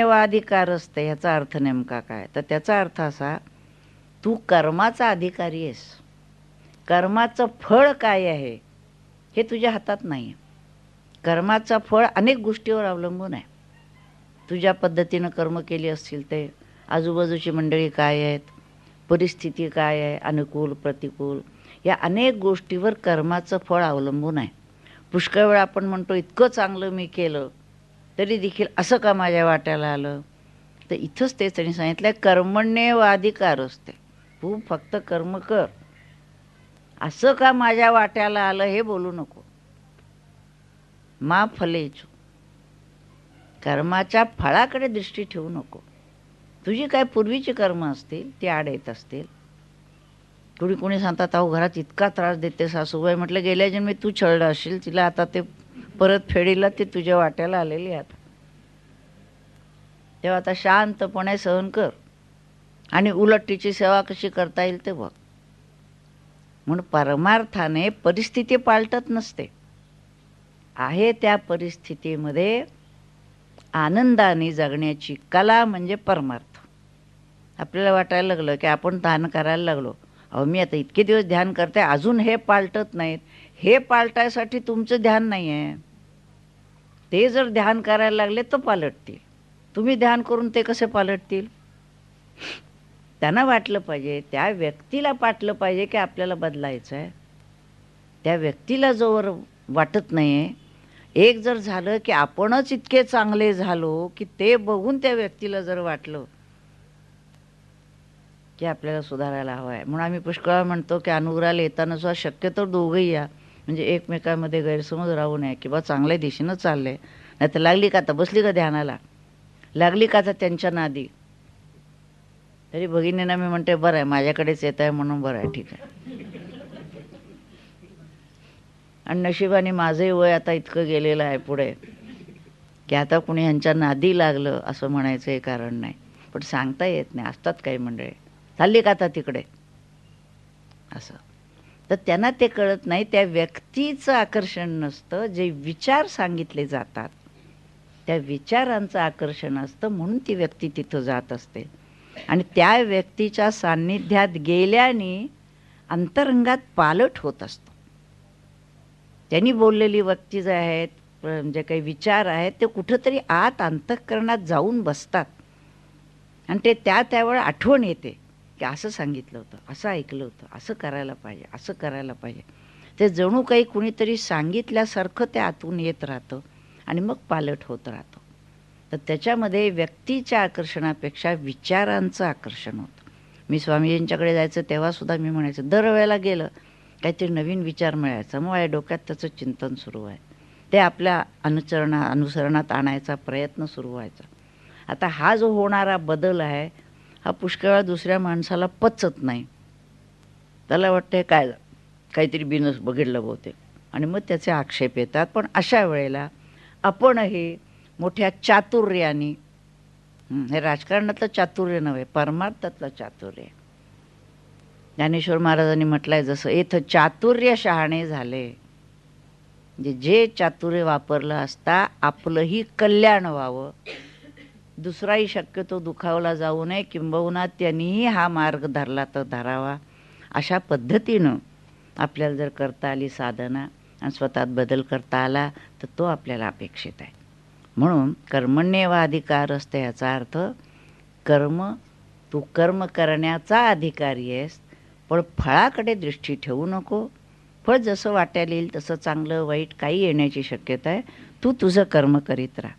अधिकार असते ह्याचा अर्थ नेमका काय? तर त्याचा अर्थ असा तू कर्माचा अधिकारी आहेस. कर्माचं फळ काय आहे हे तुझ्या हातात नाही. आहे कर्माचं फळ अनेक गोष्टीवर अवलंबून आहे. तुझ्या पद्धतीनं कर्म केली असतील ते आजूबाजूची मंडळी काय आहेत परिस्थिती काय आहे अनुकूल प्रतिकूल या अनेक गोष्टीवर कर्माचं फळ अवलंबून आहे. पुष्कळ वेळा आपण म्हणतो इतकं चांगलं मी केलं तरी देखील असं का माझ्या वाट्याला आलं? तर इथंच तेच त्यांनी सांगितलं कर्मण्य अधिकार असते. तू फक्त कर्म कर. असं का माझ्या वाट्याला आलं हे बोलू नको. मा फलेचू कर्माच्या फळाकडे दृष्टी ठेवू नको. तुझी काय पूर्वीची कर्म असतील ती आड येत असतील. कुणी कुणी सांगतात अहो घरात इतका त्रास देते सासूबाई. म्हटलं गेल्या जन्मी तू छळलं असशील तिला आता ते परत फेडीला तुझ्या वाट्याला आलेली आता. तेव्हा आता शांतपणे सहन कर. आणि उलट तिची सेवा कशी करता येईल ते बघ. म्हणून परमार्थाने परिस्थिती पालटत नसते. आहे त्या परिस्थितीमध्ये आनंदाने जगण्याची कला म्हणजे परमार्थ. आपल्याला वाटायला लागलं की आपण दान करायला लागलो. अहो मी आता इतके दिवस ध्यान करते अजून हे पालटत नाहीत. हे पालटायसाठी तुमचं ध्यान नाही आहे ते जर ध्यान करायला लागले तर पालटतील. तुम्ही ध्यान करून ते कसे पालटतील? त्यांना वाटलं पाहिजे त्या व्यक्तीला पाटलं पाहिजे की आपल्याला बदलायचं आहे त्या व्यक्तीला जोवर वाटत नाही आहे एक जर झालं की आपणच इतके चांगले झालो की ते बघून त्या व्यक्तीला जर वाटलं की आपल्याला सुधारायला हवं आहे म्हणून आम्ही पुष्कळ म्हणतो की अनुग्रहाला येताना सुद्धा शक्यतो दोघंही या. म्हणजे एकमेकांमध्ये गैरसमज राहू नये किंवा चांगल्या दिशेनं चालले. नाही तर लागली का आता? बसली का ध्यानाला? लागली का आता त्यांच्या नादी? तरी भगिनींना मी म्हणते बरं आहे माझ्याकडेच येत आहे म्हणून बरं आहे ठीक आहे. आणि नशिबाने माझंही वय आता इतकं गेलेलं आहे पुढे की आता कुणी ह्यांच्या नादी लागलं असं म्हणायचं हे कारण नाही. पण सांगता येत नाही. असतात काही मंडळी. हल्ली का आता तिकडे? असं. तर त्यांना ते कळत नाही त्या व्यक्तीचं आकर्षण नसतं जे विचार सांगितले जातात. त्या विचारांचं आकर्षण असतं म्हणून ती व्यक्ती तिथं जात असते. आणि त्या व्यक्तीच्या सान्निध्यात गेल्याने अंतरंगात पालट होत असतो. त्यांनी बोललेली व्यक्ती जे आहेत जे काही विचार आहेत ते कुठंतरी आत अंतःकरणात जाऊन बसतात. आणि ते त्या त्यावेळ आठवण येते. की असं सांगितलं होतं असं ऐकलं होतं असं करायला पाहिजे असं करायला पाहिजे. ते जणू काही कुणीतरी सांगितल्यासारखं ते आतून येत राहतं आणि मग पालट होत राहतं. तर त्याच्यामध्ये व्यक्तीच्या आकर्षणापेक्षा विचारांचं आकर्षण होतं. मी स्वामीजींच्याकडे जायचं तेव्हासुद्धा मी म्हणायचं दरवेळेला गेलं काहीतरी नवीन विचार मिळायचा. मग माझ्या डोक्यात त्याचं चिंतन सुरू आहे. ते आपल्या अनुचरणा अनुसरणात आणायचा प्रयत्न सुरू व्हायचा. आता हा जो होणारा बदल आहे हा पुष्कळ दुसऱ्या माणसाला पचत नाही. त्याला वाटतं काय काहीतरी बिनस बघितलं बहुतेक. आणि मग त्याचे आक्षेप येतात. पण अशा वेळेला आपणही मोठ्या चातुर्याने हे राजकारणातलं चातुर्य नव्हे परमार्थातलं चातुर्य. ज्ञानेश्वर महाराजांनी म्हटलंय जसं इथं चातुर्य शहाणे झाले जे जे चातुर्य वापरलं असता आपलंही कल्याण व्हावं दुसराही शक्यतो दुखावला जाऊ नये. किंबहुना त्यांनीही हा मार्ग धरला तर धरावा. अशा पद्धतीनं आपल्याला जर करता आली साधना आणि स्वतःत बदल करता आला तर तो आपल्याला अपेक्षित आहे. म्हणून कर्मण्यवा अधिकार असतो याचा अर्थ कर्म तू कर्म करण्याचा अधिकारी आहेस पण फळाकडे दृष्टी ठेवू नको. फळ जसं वाट्याला येईल तसं चांगलं वाईट काही येण्याची शक्यता आहे. तू तुझं कर्म करीत राहा.